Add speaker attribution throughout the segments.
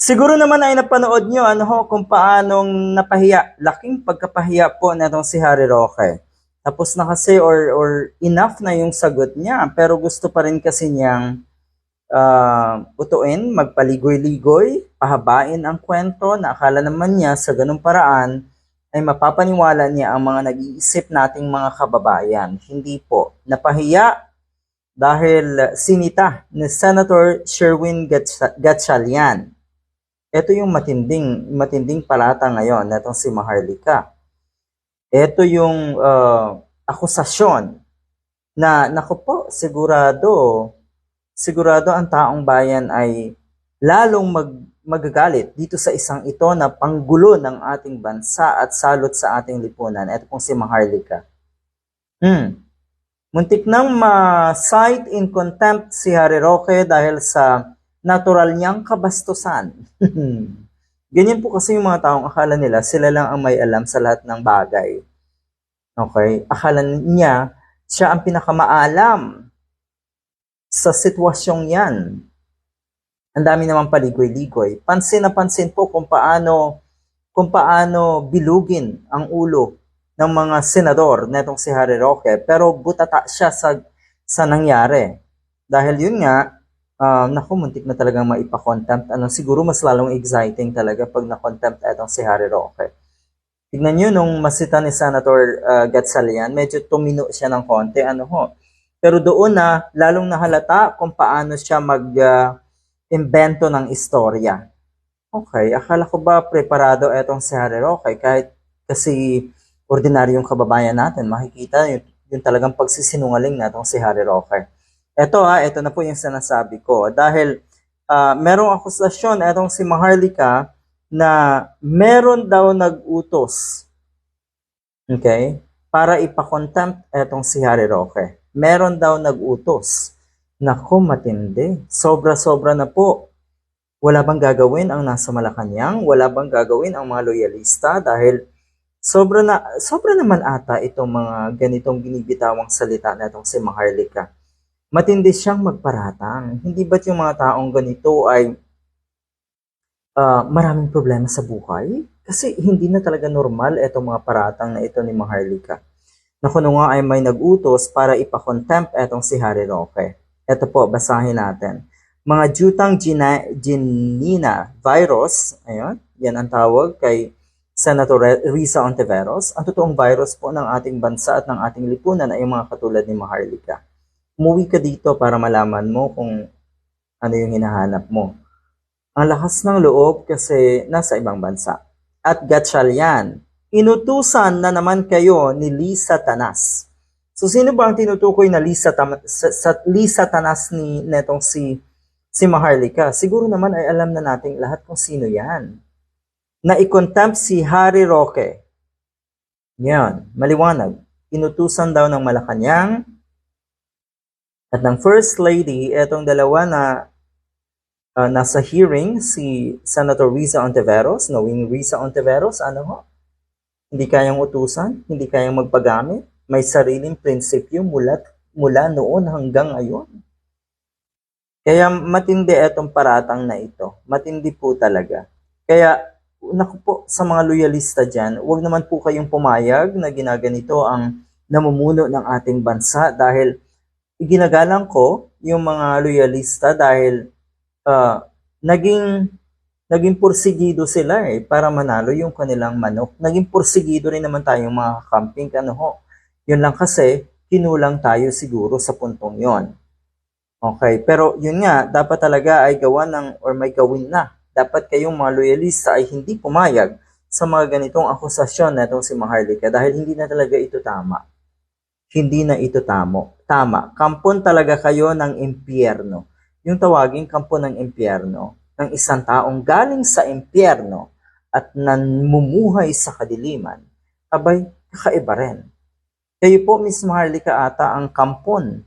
Speaker 1: Siguro naman ay napanood nyo ano ho, kung paanong napahiya, laking pagkapahiya po netong si Harry Roque. Tapos na kasi or, or enough na yung sagot niya, pero gusto pa rin kasi niyang ah, utuin, magpaligoy-ligoy, pahabain ang kwento na akala naman niya sa ganung paraan ay mapapaniwala niya ang mga nag-iisip nating mga kababayan. Hindi po. Napahiya dahil sinita ni Senator Sherwin Gatchalian. Ito yung matinding matinding palata ngayon netong si Maharlika. Ito yung ah, akusasyon na naku po sigurado sigurado ang taong bayan ay lalong mag magagalit dito sa isang ito na panggulo ng ating bansa at salot sa ating lipunan. Ito pong si Maharlika. Hmm. Muntik nang ma-cite in contempt si Harry Roque dahil sa natural niyang kabastusan. Ganyan po kasi yung mga taong akala nila sila lang ang may alam sa lahat ng bagay. Okay? Akala niya siya ang pinakamaalam sa sitwasyong yan. Ang dami naman paligoy-ligoy. Pansin na pansin po kung paano kung paano bilugin ang ulo ng mga senador netong si Harry Roque pero butata siya sa sa nangyari. Dahil yun nga, ah, naku, muntik na talagang maipa-contempt. Ano, siguro mas lalong exciting talaga pag na-contempt etong si Harry Roque. Tignan nyo nung masita ni Senator uh, Gatsalian, medyo tumino siya ng konti. Ano ho? Pero doon na, lalong nahalata kung paano siya mag-invento ng istorya. Okay, akala ko ba preparado etong si Harry Roque kahit kasi ordinaryong kababayan natin, makikita yun, yung talagang pagsisinungaling natong si Harry Roque. Ito ha, ito na po yung sinasabi ko. Dahil ah, merong akusasyon etong si Maharlika na meron daw nag-utos Okay? Para ipakontempt etong si Harry Roque. Meron daw nag-utos. Naku, matindi. Sobra-sobra na po. Wala bang gagawin ang nasa Malacanang? Wala bang gagawin ang mga loyalista? Dahil sobra na sobra naman ata itong mga ganitong binibitawang salita na itong si Maharlika. Matindi siyang magparatang. Hindi ba't yung mga taong ganito ay ah, maraming problema sa buhay? Kasi hindi na talaga normal itong mga paratang na ito ni Maharlika. Na kuno nga ay may nag-utos para ipakontempt etong si Harry Roque. Ito po, basahin natin. Mga jutang gina, ginina virus, ayun, yan ang tawag kay Senator Risa Ontiveros. Ang totoong virus po ng ating bansa at ng ating lipunan ay mga katulad ni Maharlika. Umuwi ka dito para malaman mo kung ano yung hinahanap mo. Ang lakas ng loob kasi nasa ibang bansa. At Gatchalian, inutusan na naman kayo ni Lisa Tanas. So sino ba ang tinutukoy na Lisa, Tam- sa, sa Lisa Tanas ni netong si si Maharlika? Siguro naman ay alam na nating lahat kung sino yan. Na i-contempt si Harry Roque. Yan, maliwanag. Inutusan daw ng Malacanang at ng First Lady, etong dalawa na uh, nasa hearing si Senator Risa Ontiveros, knowing Risa Ontiveros, ano ho? Hindi kayang utusan, hindi kayang magpagamit, may sariling prinsipyo mula, mula noon hanggang ngayon. Kaya matindi itong paratang na ito. Matindi po talaga. Kaya, naku po, sa mga loyalista dyan, huwag naman po kayong pumayag na ginaganito ang namumuno ng ating bansa dahil iginagalang ko yung mga loyalista dahil ah, naging naging porsigido sila eh para manalo yung kanilang manok. Naging porsigido rin naman tayong mga camping ano ho. Yun lang kasi kinulang tayo siguro sa puntong yon. Okay, pero yun nga, dapat talaga ay gawa ng or may gawin na. Dapat kayong mga loyalista ay hindi pumayag sa mga ganitong akusasyon na itong si Maharlika dahil hindi na talaga ito tama. Hindi na ito tamo. Tama. Kampon talaga kayo ng impyerno yung tawaging kampo ng impyerno ng isang taong galing sa impyerno at nanmumuhay sa kadiliman, abay, kakaiba rin. Kayo po, Miss Maharlika, ata ang kampon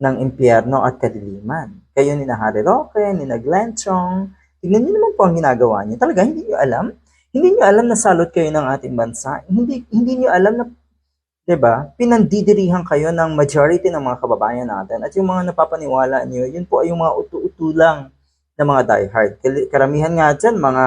Speaker 1: ng impyerno at kadiliman. Kayo ni na Harry Roque, ni na Glenn Chong, tignan niyo naman po ang ginagawa niyo. Talaga, hindi niyo alam? Hindi niyo alam na salot kayo ng ating bansa? Hindi, hindi niyo alam na 'di ba? Pinandidirihan kayo ng majority ng mga kababayan natin at yung mga napapaniwala niyo, yun po ay yung mga utu-utu lang ng mga diehard. Karamihan nga dyan, mga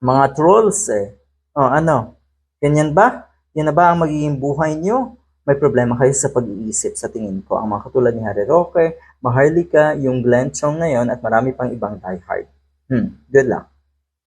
Speaker 1: mga trolls eh. O ano, ganyan ba? Yan na ba ang magiging buhay nyo? May problema kayo sa pag-iisip sa tingin ko. Ang mga katulad ni Harry Roque, Maharlika, yung Glenn Chong na yon at marami pang ibang diehard. Hmm, good luck.